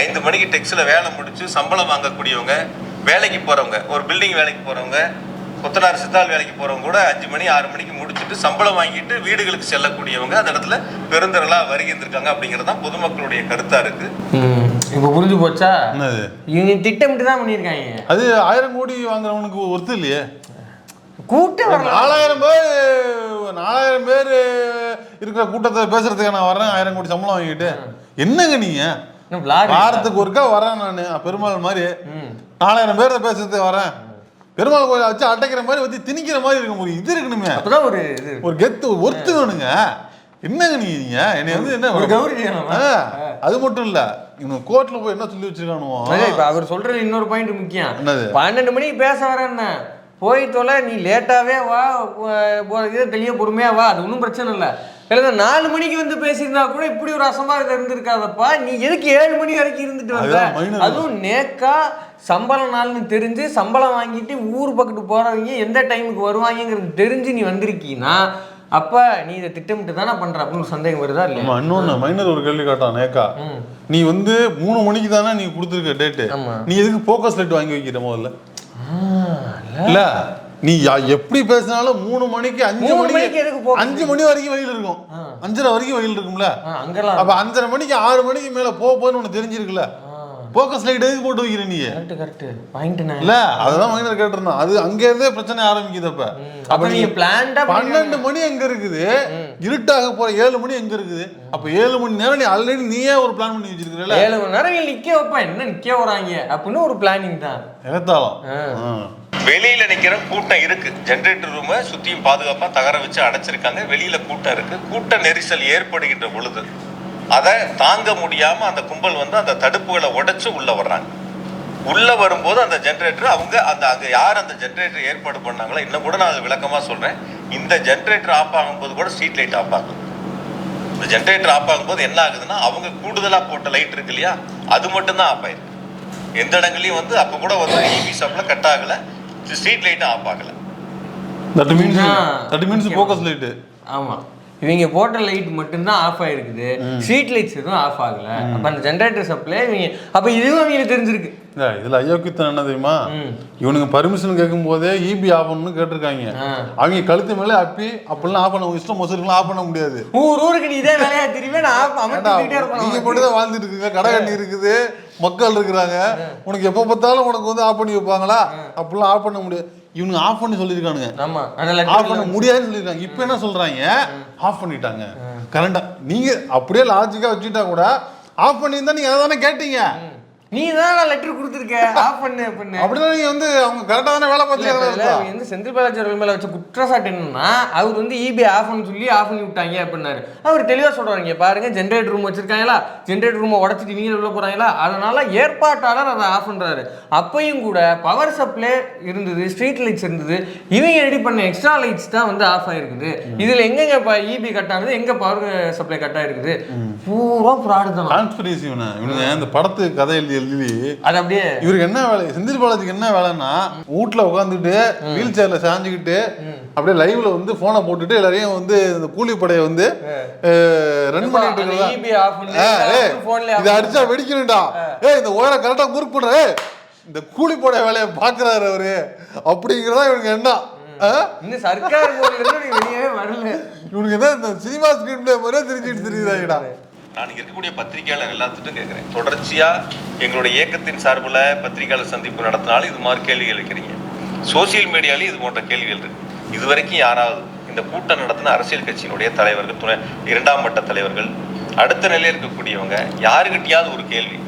ஐந்து மணிக்கு டெக்ஸ்ல வேலை முடிச்சு சம்பளம் வாங்கக்கூடியவங்க வேலைக்கு போறவங்க ஒரு பில்டிங் வேலைக்கு போறவங்க கொத்தனார் சித்தாள் வேலைக்கு போறவங்க கூட அஞ்சு மணி ஆறு மணிக்கு முடிச்சுட்டு சம்பளம் வாங்கிட்டு வீடுகளுக்கு செல்லக்கூடியவங்க அந்த இடத்துல பெருந்திரளா வருகின்றிருக்காங்க அப்படிங்கிறது தான் பொதுமக்களுடைய கருத்தா இருக்கு. ம், இப்ப புரிஞ்சு போச்சா? என்னது? இவங்க திட்டமிட்டு தான் பண்ணியிருக்காங்க. அது ஆயிரம் கோடி வாங்குறவனுக்கு ஒருத்தர் இல்லையே? கூட்டம் நாலாயிரம் பேர் நாலாயிரம் பேர் இருக்கிற கூட்டத்தை பேசுறதுக்கு நான் வரேன் ஆயிரம் கோடி சம்பளம் வாங்கிட்டு என்னங்க நீங்க? வாரத்துக்கு ஒருக்கா வரேன் நான். பெருமாள் மாதிரி. நாலாயிரம் பேர் பேசுறதுக்கு வரேன். பெருமாள் கோயிலை வச்சு அடைக்கிற மாதிரி வச்சு திணிக்கிற மாதிரி இருக்கும் ஒரு இது இருக்கணுமே. அப்பதான் ஒரு ஒரு கெத்து ஒர்த்து வேணுங்க. என்னங்க நீங்க? என்னை வந்து என்ன? ஆ, அது மட்டும் இல்ல. இவன் கோர்ட்ல போய் என்ன சொல்லி வச்சிருக்கானுவோ? அதே, இப்ப அவர் சொல்றது இன்னொரு பாயிண்ட் முக்கியம். என்னது? பன்னெண்டு மணிக்கு பேச வரேன்னு போய் தொலை நீ லேட்டாவே வா இது தெளிய பொறுமையா வா அது ஒன்றும் பிரச்சனை இல்லை. இல்லை நாலு மணிக்கு வந்து பேசியிருந்தா கூட இப்படி ஒரு அசம்பாவிதம் இருந்திருக்காதப்பா. நீ எதுக்கு ஏழு மணி வரைக்கும் இருந்துட்டு வந்த. அதுவும் நேக்கா சம்பள நாள்னு தெரிஞ்சு சம்பளம் வாங்கிட்டு ஊர் பக்கத்து போறவங்க எந்த டைமுக்கு வருவாங்கங்கிறது தெரிஞ்சு நீ வந்திருக்கீன்னா அப்ப நீ இதை திட்டமிட்டு தானே பண்ற? அப்படின்னு ஒரு சந்தேகம் வருதா இல்லையா? ஆமா இன்னொன்னு மைனர் ஒரு கேள்வி கேட்டான் நேக்கா. நீ வந்து மூணு மணிக்கு தானே நீ கொடுத்துருக்க டேட்டு. நீ எதுக்கு போக்கஸ் லைட் வாங்கி வைக்கிற முதல்ல? இல்ல. நீ எப்படி பேசினாலும் மூணு மணிக்கு அஞ்சு மூணு மணிக்கு அஞ்சு மணி வரைக்கும் வெயில் இருக்கும். அஞ்சரை வரைக்கும் வெயில் இருக்கும்ல. அப்ப அஞ்சரை மணிக்கு ஆறு மணிக்கு மேல போக போன்னு உனக்கு தெரிஞ்சிருக்குல்ல. போக்கஸ் லைட் எதுக்கு போட்டு வைக்கிற நீ? கரெக்ட் கரெக்ட் பாயிண்ட் இல்ல அததான் மைனர் கேட்டிருந்தான். அது அங்க இருந்தே பிரச்சனை ஆரம்பிக்குது அப்ப. அப்ப நீங்க பிளான்டா பன்னெண்டு மணி எங்க இருக்குது? இருட்டாக போற ஏழு மணி எங்க இருக்குது? அப்ப ஏழு மணி நேரம் நீ ஆல்ரெடி நீயே ஒரு பிளான் பண்ணி வச்சிருக்கிறல ஏழு மணி நேரம் நிக்க வைப்பா. என்ன நிக்க வராங்க அப்படின்னு ஒரு பிளானிங் தான். ஆ. வெளியில நிக்கிற கூட்டம் இருக்கு. ஜென்ரேட்டர் ரூமை சுத்தியும் பாதுகாப்பா தகர வச்சு அடைச்சிருக்காங்க. வெளியில கூட்டம் இருக்கு. கூட்ட நெரிசல் ஏற்படுகின்ற பொழுது அதை தாங்க முடியாம அந்த கும்பல் வந்து அந்த தடுப்புகளை உடைச்சு உள்ள வர்றாங்க. உள்ள வரும்போது அந்த ஜென்ரேட்டர் அவங்க அந்த அங்கே யார் அந்த ஜென்ரேட்டர் ஏற்பாடு பண்ணாங்களோ இன்னும் கூட நான் விளக்கமா சொல்றேன். இந்த ஜென்ரேட்டர் ஆஃப் ஆகும்போது கூட ஸ்ட்ரீட் லைட் ஆஃப் ஆகும். இந்த ஜென்ரேட்டர் ஆஃப் ஆகும்போது என்ன ஆகுதுன்னா அவங்க கூடுதலா போட்ட லைட் இருக்கு இல்லையா? அது மட்டும் தான் ஆஃப் ஆயிருக்கு. எந்த இடங்களையும் வந்து அப்போ கூட வந்து இபி ஷாப்ல கட் ஆகலை. ஸ்ட்ரீட் லைட்டும் ஆஃப் ஆகல. That means. That means focus light ஆமா. இவங்க போட்ட லைட் மட்டும்தான் ஆஃப் ஆயிருக்குது. ஸ்ட்ரீட் லைட்ஸ் எதுவும் ஆஃப் ஆகல. அப்ப அந்த ஜென்ரேட்டர் சப்ளை இவங்க அப்ப இதுவும் அவங்களுக்கு தெரிஞ்சிருக்கு. இதுல அயோக்கியத்தனம் என்ன தெரியுமா? ம். இவனுங்க பர்மிஷன் கேட்கும் போதே இபி ஆஃப் பண்ணணும்னு கேட்டிருக்காங்க. அவங்க கழுத்து மேலே அப்பி அப்படிலாம் ஆஃப் பண்ண இஷ்டம் மொசருக்குலாம் ஆஃப் பண்ண முடியாது. ஊர் ஊருக்கு நீ இதே வேலையா திரும்பி நான் ஆஃப் ஏன்டா, அமைச்சுக்கிட்டே நீங்க மட்டும் தான் வாழ்ந்துட்டு இருக்கீங்க கடை கண்ணி இருக்குது. மக்கள் இருக்கிறாங்க. உனக்கு எப்போ பார்த்தாலும் உனக்கு வந்து ஆஃப் பண்ணி வைப்பாங்களா? அப்படிலாம் ஆஃப் பண்ண முடியாது. இவனுங்க ஆஃப் பண்ணி சொல்லியிருக்கானுங்க. ஆஃப் பண்ண முடியாதுன்னு சொல்லியிருக்காங்க. இப்போ என்ன சொல்றாங்க? ஆஃப் பண்ணிட்டாங்க. கரண்டா நீங்க அப்படியே லாஜிக்கா வச்சுட்டா கூட ஆஃப் பண்ணியிருந்தா நீங்க அதை தானே கேட்டீங்க நீ தான் லெட்டர் கொடுத்துருக்க. ஆஃப் பண்ணு அப்படின்னு அப்படிதான் நீங்க வந்து அவங்க கரெக்டா தானே வேலை பார்த்துருக்காங்க வந்து செந்தில் பாலாஜி அவர்கள் மேல வச்ச குற்றச்சாட்டு என்னன்னா அவர் வந்து இபி ஆஃப் பண்ண சொல்லி ஆஃப் பண்ணி விட்டாங்க அப்படின்னாரு. அவர் தெளிவா சொல்றாரு இங்க பாருங்க ஜென்ரேட்டர் ரூம் வச்சிருக்காங்களா? ஜென்ரேட்டர் ரூமை உடச்சிட்டு இவங்க உள்ள போறாங்களா? அதனால ஏற்பாட்டாளர் அதை ஆஃப் பண்றாரு. அப்பையும் கூட பவர் சப்ளை இருந்தது ஸ்ட்ரீட் லைட்ஸ் இருந்தது. இவங்க ரெடி பண்ண எக்ஸ்ட்ரா லைட்ஸ் தான் வந்து ஆஃப் ஆயிருக்குது. இதுல எங்கெங்க இபி கட் ஆகுது? எங்க பவர் சப்ளை கட் ஆயிருக்குது? பூரா ஃப்ராடு தான்? கான்ஸ்பிரசி இந்த படத்து கதை எழுதி எழுதி அது அப்படியே இவருக்கு என்ன வேலை? செந்தில் பாலாஜிக்கு என்ன வேலைன்னா வீட்டுல உட்காந்துட்டு வீல் சேர்ல சாஞ்சுக்கிட்டு அப்படியே லைவ்ல வந்து போனை போட்டுட்டு எல்லாரையும் வந்து இந்த கூலிப்படையை வந்து ரன் பண்ணிட்டு ல off இதை அடிச்சா வெடிக்கணும்டா. ஏய் இந்த ஒயரை கரெக்டா முறுக்கு பண்ற இந்த கூலிப்படை வேலையை பாக்குறாரு அவரு. அப்படிங்கிறதா இவனுக்கு என்ன? இன்னும் சர்க்கார் போர்டுல இருந்து நீ வெளியே வரல. இவனுக்கு என்ன இந்த சினிமா ஸ்கிரீன் பிளே மாதிரியே தெரிஞ்சுட்டு தெரியுதாங்கடா நான் இங்க இருக்கக்கூடிய பத்திரிகையாளர் எல்லாத்துட்டும் கேட்கிறேன் தொடர்ச்சியா எங்களுடைய இயக்கத்தின் சார்பில் பத்திரிகையாளர் சந்திப்பு நடத்தினாலும் இது மாதிரி கேள்விகள் வைக்கிறீங்க. சோசியல் மீடியாலையும் இது போன்ற கேள்விகள் இருக்கு. இது வரைக்கும் யாராவது இந்த கூட்டம் நடத்தின அரசியல் கட்சியினுடைய தலைவர்கள் துணை இரண்டாம் மட்ட தலைவர்கள் அடுத்த நிலையில் இருக்கக்கூடியவங்க யாருக்கிட்டையாவது ஒரு கேள்வி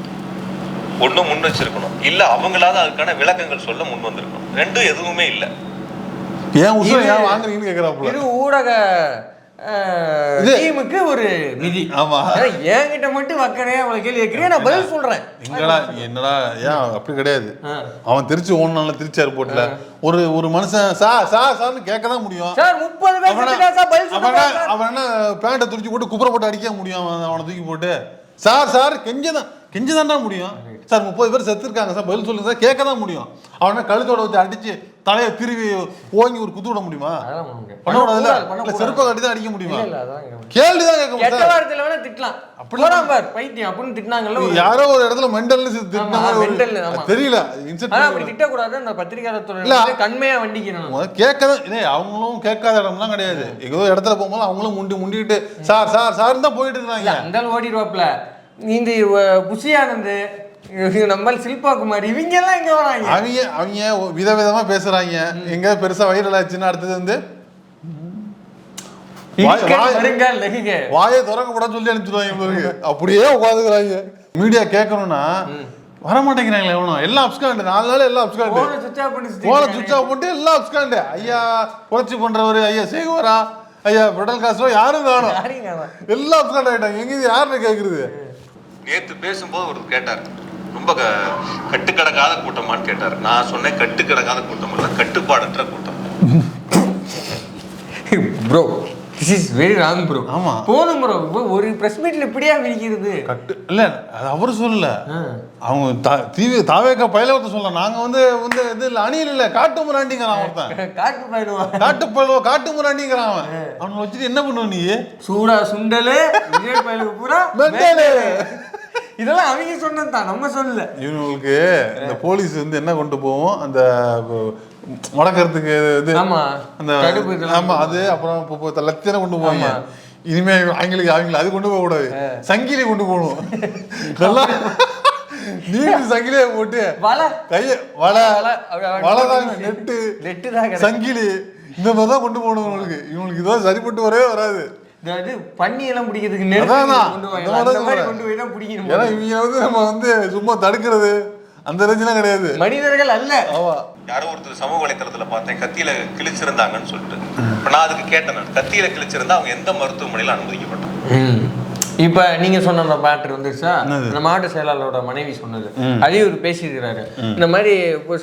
ஒண்ணு முன் வச்சிருக்கணும். இல்ல அவங்களாவது அதுக்கான விளக்கங்கள் சொல்ல முன் வந்திருக்கணும். ரெண்டும் எதுவுமே இல்லை. ஏன் வாங்குறீங்கன்னு கேக்குறாப்புல? இரு ஊடக டீமுக்கு ஒரு விதி ஆமா. என்கிட்ட மட்டும் வக்கனே அவளை கேள்வி வைக்கிறேன் நான் பதில் சொல்றேன். எங்கடா என்னடா ஏன் அப்படி கிடையாது. அவன் திருச்சி ஓனால திருச்சி ஏர்போர்ட்ல. ஒரு ஒரு மனுஷன் சா சா சார்னு கேட்க தான் முடியும். சார் முப்பது பேர் அவன- என்ன- சார். அவன் என்ன பேண்ட்டை துடிச்சு போட்டு குப்புற போட்டு அடிக்க முடியும் அவன் அவனை தூக்கி போட்டு. சார் சார் கெஞ்சதான் கெஞ்சதான்டா முடியும். சார் முப்பது பேர் செத்துருக்காங்க சார் பதில் சொல்லுங்க சார் கேட்க தான் முடியும். அவனை கழுத்தோட வச்சு அடிச்சு தலையை திருவி ஓங்கி ஒரு குத்து விட முடியுமா? பண்ண பண்ணக்கூடாது, இல்ல. செருப்பை கட்டி தான் அடிக்க முடியுமா. கேள்வி தான் கேட்க முடியும் வேணா திட்டலாம். போறான் பார் பைத்தியம் அப்படின்னு திட்டினாங்கல்ல யாரோ ஒரு இடத்துல மெண்டல்னு திட்டின. அது தெரியல இன்செட் அப்படி திட்டக்கூடாது அந்த பத்திரிகையாளர் துறை இல்ல. வந்து கண்மையா வண்டிக்கணும். கேட்கதான் இல்லை அவங்களும் கேட்காத இடம்லாம் கிடையாது. ஏதோ இடத்துல போகும்போது அவங்களும் முண்டி முண்டிக்கிட்டு சார் சார் சார் தான் போயிட்டு இருக்காங்க அந்த ஓடிடுவாப்ல இந்த இவ- புஷி ஆனந்த் இவங்க நம்ம சில்பா குமார் இவங்க எல்லாம் இங்க வராங்க. அவங்க அவங்க விதவிதமா பேசுறாங்க. எங்க பெருசா வைரல் ஆச்சுன்னா அடுத்தது வந்து வாய்- திறக்க கூட சொல்லி அனுப்பிச்சிடுவாங்க அப்படியே உட்காந்துக்கிறாங்க. மீடியா கேட்கணும்னா வர மாட்டேங்கிறாங்களே எவனும் எல்லாம் அப்ஸ்காண்டு நாலு நாள் எல்லாம் அப்ஸ்காண்டு சுத்திட்டு சுவிட்ச் ஆஃப் பண்ணிட்டு எல்லாம் அப்ஸ்காண்டு ஐயா புரட்சி பண்றவரு ஐயா சேகுவரா. ஐயா பெடல் காசோ யாரும் காணும். எல்லாம் அப்ஸ்காண்ட் ஆயிட்டாங்க எங்க இது யாருன்னு கேக்குறது? நேத்து பேசும்போது ஒரு கேட்டார். ரொம்ப க- கட்டுக்கடங்காத கூட்டமான்னு கேட்டார். நான் சொன்னேன் கட்டுக்கடங்காத கூட்டம் இல்ல கட்டுப்பாடற்ற கூட்டம். Bro this is very wrong bro ஆமா. போதும் ப்ரோ ஒரு பிரஸ் மீட்ல இப்படியா விரிக்கிறது கட்டு இல்ல அது அவரு சொல்லல. அவங்க த- தீவி தாவேக்க பயிலவத்தை சொல்ல நாங்க வந்து வந்து இது இல்ல அணியில் இல்ல காட்டு முராண்டிங்கிறான் ஒருத்தன். காட்டு போயிடுவான் காட்டு பயிலவ காட்டு முராண்டிங்கிறான் அவன். அவனை வச்சுட்டு என்ன பண்ணுவ நீ? சூடா சுண்டலு விஜய் பயலுக்கு பூரா. இதெல்லாம் அவங்க சொன்னது தான் நம்ம சொல்லல. இவங்களுக்கு இந்த போலீஸ் வந்து என்ன கொண்டு போவோம்? அந்த முடக்கிறதுக்கு இது. அந்த ஆமா அது அப்புறம் இப்போ- லட்சணம் கொண்டு போவாங்க. இனிமே அவங்களுக்கு அவங்களுக்கு அது கொண்டு போக கூடாது சங்கிலி கொண்டு போகணும். நல்லா நீங்க சங்கிலியை போட்டு வலை. கைய வலை வலை, அப்படி அப்படி வலை தாங்க போட்டு நெட்டு நெட்டு. சங்கிலி இந்த மாதிரி தான் கொண்டு போகணும் உங்களுக்கு இவங்களுக்கு இதான் சரிப்பட்டு வரவே வராது. இந்த இது பன்னி எல்லாம் பிடிக்கிறதுக்கு. கொண்டு போய் தான் பிடிக்கணும்? ஏன்னா இவங்க வந்து நம்ம வந்து சும்மா தடுக்கிறது அந்த ரேஞ்செலாம் கிடையாது. மனிதர்கள் அல்ல. ஆமா. யாரோ ஒருத்தர் சமூக வலைத்தளத்துல பார்த்தேன் கத்தியில கிழிச்சிருந்தாங்கன்னு சொல்லிட்டு. இப்ப நான் அதுக்கு கேட்டேன் நான். கத்தியில கிழிச்சிருந்தா அவங்க எந்த மருத்துவமனையில அனுமதிக்கப்பட்டாங்க இப்ப நீங்க சொன்ன அந்த மேட்ரு வந்துருச்சா? இந்த மாவட்ட செயலாளரோட மனைவி சொன்னது. அதையும் இவர் பேசியிருக்கிறாரு. இந்த மாதிரி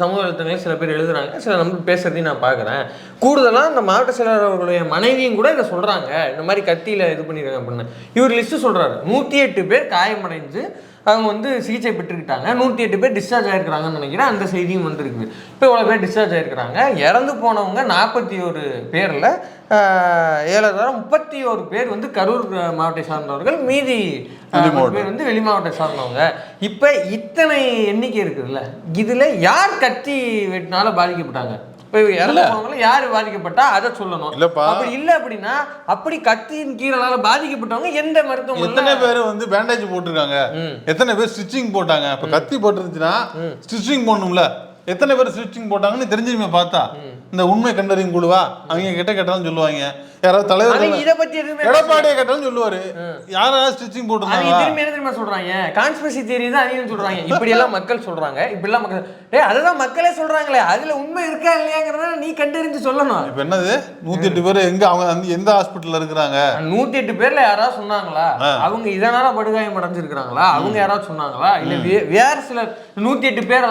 சமூக சில பேர் எழுதுறாங்க சில நம்ம பேசுறதையும் நான் பார்க்குறேன். கூடுதலா இந்த மாவட்ட செயலாளர் அவர்களுடைய மனைவியும் கூட இதை சொல்றாங்க. இந்த மாதிரி கத்தியில இது பண்ணிருக்காங்க அப்படின்னு. இவர் லிஸ்ட் சொல்றாரு. நூத்தி எட்டு பேர் காயமடைஞ்சு அவங்க வந்து சிகிச்சை பெற்றுக்கிட்டாங்க. நூற்றி எட்டு பேர் டிஸ்சார்ஜ் ஆயிருக்கிறாங்கன்னு நினைக்கிறேன். அந்த செய்தியும் வந்திருக்குது. இப்போ இவ்வளோ பேர் டிஸ்சார்ஜ் ஆயிருக்கிறாங்க. இறந்து போனவங்க நாற்பத்தி ஒரு பேரில் ஏழாயிரம் முப்பத்தி ஒரு பேர் வந்து கரூர் மாவட்டத்தை சார்ந்தவர்கள் மீதி. பேர் வந்து வெளி மாவட்டத்தை சார்ந்தவங்க. இப்போ இத்தனை எண்ணிக்கை இருக்குதுல்ல. இதில் யார் கத்தி வெட்டினால பாதிக்கப்பட்டாங்க? இப்போ இறந்து போனவங்கள யார் பாதிக்கப்பட்டா அதை சொல்லணும். இல்லப்பா. அப்படி இல்லை அப்படின்னா அப்படி கத்தியின் கீழனால பாதிக்கப்பட்டவங்க எந்த மருத்துவமனை எத்தனை பேர் வந்து பேண்டேஜ் போட்டிருக்காங்க? எத்தனை பேர் ஸ்டிச்சிங் போட்டாங்க? இப்ப கத்தி போட்டுருந்துச்சுன்னா ஸ்டிச்சிங் போடணும்ல. எத்தனை பேர் ஸ்டிச்சிங் போட்டாங்கன்னு தெரிஞ்சுமே பார்த்தா. இந்த உண்மை கண்டறியும் குழுவா? அவங்க கிட்ட கேட்டாலும் சொல்லுவாங்க. யாராவது தலைவர் இதை பத்தி எதுவுமே எடப்பாடியை கேட்டாலும் சொல்லுவாரு. யாராவது ஸ்டிச்சிங் போட்டிருந்தாங்க திரும்பி என்ன தெரியுமா சொல்றாங்க? கான்ஸ்பிரசி தியரி தான் அவங்க சொல்றாங்க. இப்படி எல்லாம் மக்கள் சொல்றாங்க. இப்படி எல்லாம் மக்கள் டேய் அதுதான் மக்களே சொல்றாங்களே. அதுல உண்மை இருக்கா இல்லையாங்கிறத நீ கண்டறிஞ்சு சொல்லணும். இப்ப என்னது? நூத்தி எட்டு பேர் எங்க அவங்க எந்த ஹாஸ்பிட்டல்ல இருக்கிறாங்க? நூத்தி எட்டு பேர்ல யாராவது சொன்னாங்க அவங்க இதனால படுகாயம் அடைஞ்சிருக்காங்களா அவங்க யாராவது சொன்னாங்களா? இல்ல வேற சிலர் நூத்தி எட்டு பேர்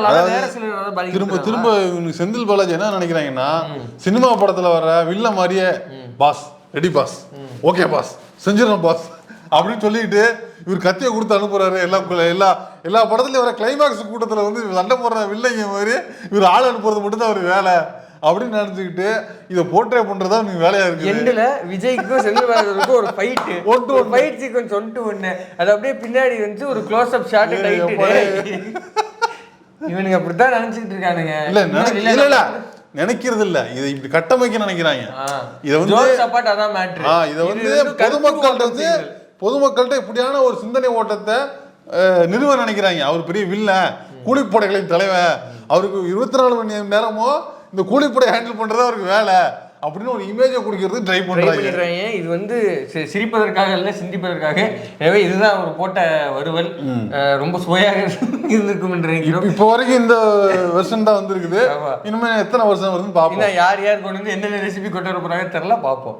திரும்ப? திரும்ப இவனுக்கு செந்தில் பாலாஜி என்ன நினைக்கிறாங்கன்னா சினிமா படத்துல வர வில்ல மாதிரியே boss ready boss okay boss செஞ்சிடறோம் boss அப்படின்னு சொல்லிட்டு இவர் கத்தியை கொடுத்து அனுப்புறாரு. எல்லா எல்லா எல்லா படத்துலயும் வர கிளைமாக்ஸ் கூட்டத்துல வந்து சண்டை போடுற வில்லைங்க மாதிரி இவர் ஆள் அனுப்புறது மட்டும் தான் ஒரு வேலை. அப்படின்னு நினைச்சுக்கிட்டு இதை போர்ட்ரே பண்றதா நீங்க வேலையா இருக்கு எண்டுல விஜய்க்கும் செந்தில் பாலாஜிக்கும் ஒரு ஃபைட் One to ஒரு ஃபைட் சீக்வன்ஸ் ஒன் டு ஒன்னு அது அப்படியே பின்னாடி வந்து ஒரு க்ளோஸ் அப் ஷாட். இவனுங்க அப்படித்தான் நினைச்சிட்டு இருக்கானுங்க. இல்ல இல்ல, இல்ல நினைக்கிறது இல்ல. இதை இப்படி கட்டமைக்க நினைக்கிறாங்க. இதை வந்து ஆ, இதை வந்து பொதுமக்கள்கிட்ட வந்து பொதுமக்கள்கிட்ட இப்படியான ஒரு சிந்தனை ஓட்டத்தை நிறுவ நினைக்கிறாங்க. அவர் பெரிய வில்லன் கூலிப்படைகளின் தலைவன். அவருக்கு இருபத்தி நாலு மணி நேரமோ இந்த கூலிப்படை ஹேண்டில் பண்றது அவருக்கு வேலை. அப்படின்னு ஒரு இமேஜை கொடுக்கறதுக்கு ட்ரை பண்ணிடுறாங்க. இது வந்து சிரிப்பதற்காக இல்லை சிந்திப்பதற்காக. எனவே இதுதான் ஒரு போட்ட வறுவல் அஹ், ரொம்ப சுவையாக இருந்திருக்கும் இப்போ வரைக்கும் இந்த வெர்ஷன் தான் வந்திருக்குது. ஆமா. இனிமே எத்தனை வருஷம் வருதுன்னு பார்ப்போம். யார் யார் கொண்டு வந்து என்னென்ன ரெசிபி கொண்டு வர போறாங்க தெரியல பார்ப்போம்.